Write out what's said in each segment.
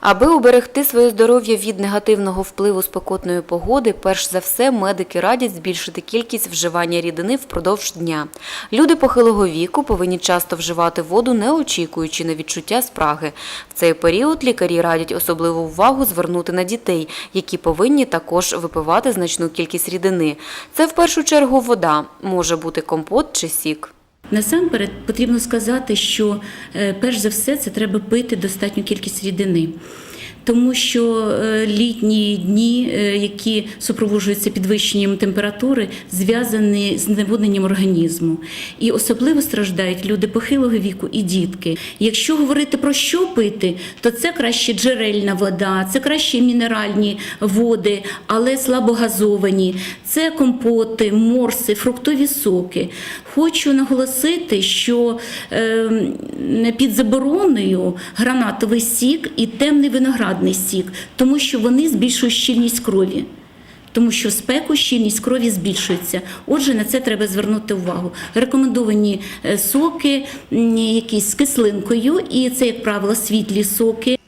Аби уберегти своє здоров'я від негативного впливу спекотної погоди, перш за все медики радять збільшити кількість вживання рідини впродовж дня. Люди похилого віку повинні часто вживати воду, не очікуючи на відчуття спраги. В цей період лікарі радять особливу увагу звернути на дітей, які повинні також випивати значну кількість рідини. Це в першу чергу вода, може бути компот чи сік. Насамперед потрібно сказати, що е, перш за все це треба пити достатню кількість рідини. Тому що е, літні дні, е, які супроводжуються підвищенням температури, зв'язані з зневодненням організму. І особливо страждають люди похилого віку і дітки. Якщо говорити про що пити, то це краще джерельна вода, це краще мінеральні води, але слабогазовані, це компоти, морси, фруктові соки. Хочу наголосити, що е, під забороною гранатовий сік і темний виноградний сік, тому що вони збільшують щільність крові. Тому що спеку щільність крові збільшується. Отже, на це треба звернути увагу. Рекомендовані е, соки, якісь з кислинкою, і це, як правило, світлі соки.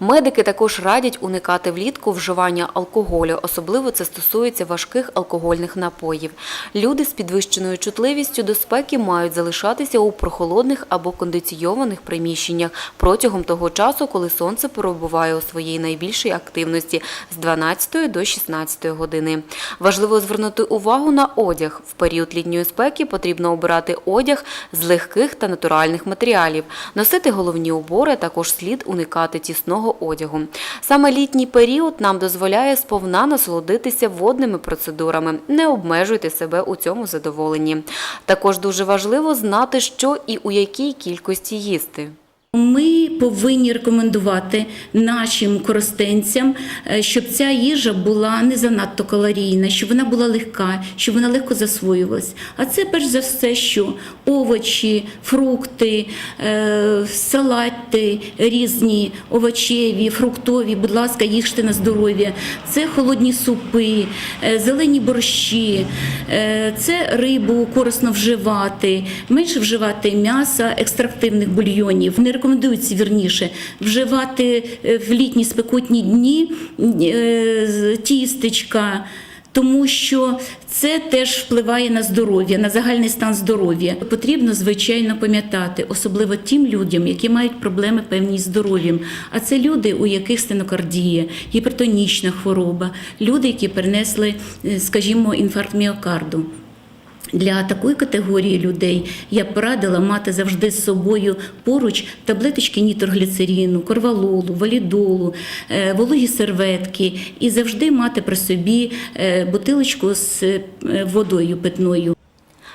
Медики також радять уникати влітку вживання алкоголю, особливо це стосується важких алкогольних напоїв. Люди з підвищеною чутливістю до спеки мають залишатися у прохолодних або кондиційованих приміщеннях протягом того часу, коли сонце перебуває у своїй найбільшій активності з 12 до 16 години. Важливо звернути увагу на одяг. В період літньої спеки потрібно обирати одяг з легких та натуральних матеріалів, носити головні убори, також слід уникати тісного одягу. Саме літній період нам дозволяє сповна насолодитися водними процедурами. Не обмежуйте себе у цьому задоволенні. Також дуже важливо знати, що і у якій кількості їсти. Ми повинні рекомендувати нашим користенцям, е, щоб ця їжа була не занадто калорійна, щоб вона була легка, щоб вона легко засвоювалась. А це перш за все, що овочі, фрукти, е, салати різні, овочеві, фруктові, будь ласка, їжте на здоров'я. Це холодні супи, е, зелені борщі, це рибу корисно вживати, менше вживати м'яса, екстрактивних бульйонів. Не рекомендується вірніше вживати е, в літні спекотні дні е, тістечка. Тому що це теж впливає на здоров'я, на загальний стан здоров'я. Потрібно звичайно пам'ятати, особливо тим людям, які мають проблеми певні з здоров'ям. А це люди, у яких стенокардія, гіпертонічна хвороба, люди, які перенесли, е, скажімо, інфаркт міокарду. Для такої категорії людей я б порадила мати завжди з собою поруч таблеточки нітрогліцеріну, корвалолу, валідолу, е, вологі серветки і завжди мати при собі е, бутилочку з е, водою питною.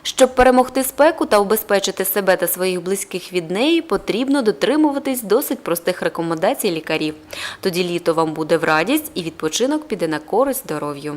Щоб перемогти спеку та убезпечити себе та своїх близьких від неї, потрібно дотримуватись досить простих рекомендацій лікарів. Тоді літо вам буде в радість і відпочинок піде на користь здоров'ю.